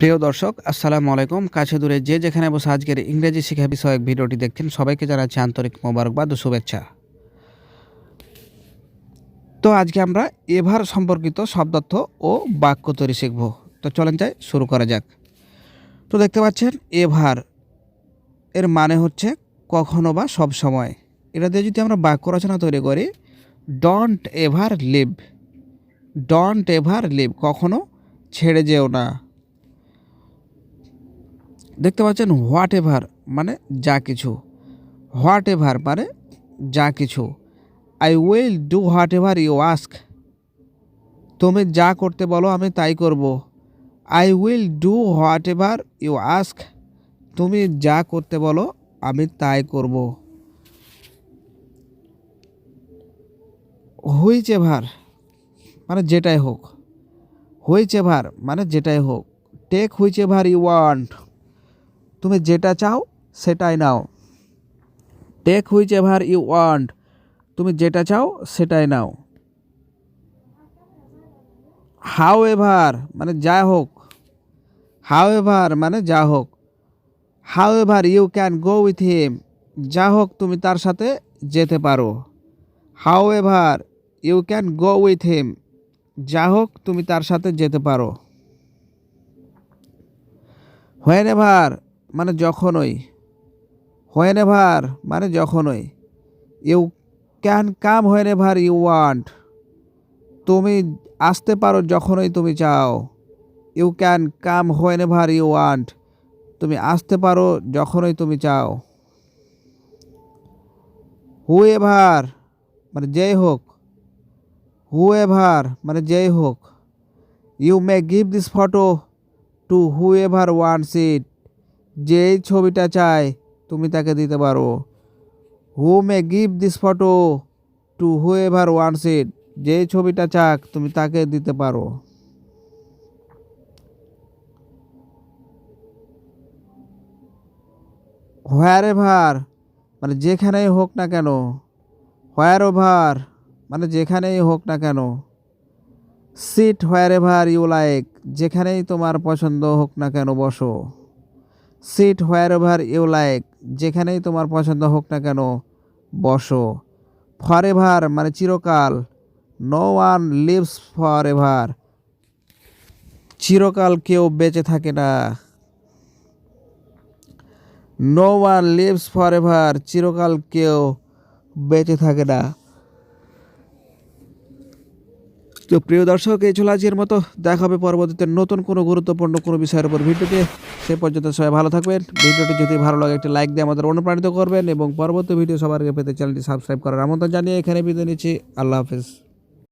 প্রিয় দর্শক, আসসালামু আলাইকুম। কাছে দূরে যে যেখানে বসে আজকের ইংরেজি শিক্ষা বিষয়ক ভিডিওটি দেখছেন, সবাইকে জানাচ্ছি আন্তরিক মোবারকবাদ ও শুভেচ্ছা। তো আজকে আমরা এভার সম্পর্কিত শব্দার্থ ও বাক্য তৈরি শিখব। তো চলেন যাই, শুরু করা যাক। তো দেখতে পাচ্ছেন, এভার এর মানে হচ্ছে কখনো বা সব সময়। এটা দিয়ে যদি আমরা বাক্য রচনা তৈরি করি don't ever leave don't ever leave কখনো ছেড়ে যেও না। দেখতে পাচ্ছেন হোয়াট এভার মানে যা কিছু। হোয়াট এভার মানে যা কিছু। I will do whatever you ask. তুমি যা করতে বলো, আমি তাই করব। I will do whatever you ask. তুমি যা করতে বলো, আমি তাই করব। হুইচ এভার মানে যেটাই হোক। হুইচ এভার মানে যেটাই হোক। Take whichever you want. তুমি যেটা চাও, সেটাই নাও। Take whichever you want তুমি যেটা চাও, সেটাই নাও। হাউ এভার মানে যা হোক। হাউ এভার মানে যা হোক। However you can go with him যা হোক, তুমি তার সাথে যেতে পারো। However you can go with him যা হোক, তুমি তার সাথে যেতে পারো। হোয়েন এভার মানে যখনই। হোয়েন এভার মানে যখনই। You can come whenever you want. তুমি আসতে পারো যখনই তুমি চাও। You can come whenever you want. তুমি আসতে পারো যখনই তুমি চাও। হু এভার মানে যেই হোক। হু এভার মানে যেই হোক। You may give this photo to whoever wants it. যেই ছবিটা চায় তুমি তাকে দিতে পারো। Who may give this photo to whoever wants it যেই ছবিটা চাক, তুমি তাকে দিতে পারো। হোয়ার এভার মানে যেখানেই হোক না কেন। হোয়ার ওভার মানে যেখানেই হোক না কেন। Sit wherever you like যেখানেই তোমার পছন্দ হোক না কেন, বসো। Sit wherever you like যেখানেই তোমার পছন্দ হোক না কেন, বসো। ফর এভার মানে চিরকাল। No one lives forever চিরকাল কেউ বেঁচে থাকে না। No one lives forever চিরকাল কেউ বেঁচে থাকে না। তো প্রিয় দর্শক, এই ছিল আজকের মতো দেখা হবে পরবর্তীতে নতুন কোনো গুরুত্বপূর্ণ কোনো বিষয়ের উপর ভিডিওতে। সে পর্যন্ত সবাই ভালো থাকবেন। ভিডিওটি যদি ভালো লাগে, একটি লাইক দিয়ে আমাদের অনুপ্রাণিত করবেন এবং পরবর্তী ভিডিও সবার আগে পেতে চ্যানেলটি সাবস্ক্রাইব করার আমন্ত্রণ জানিয়ে এখানে বিদায় নিচ্ছি। আল্লাহ হাফেজ।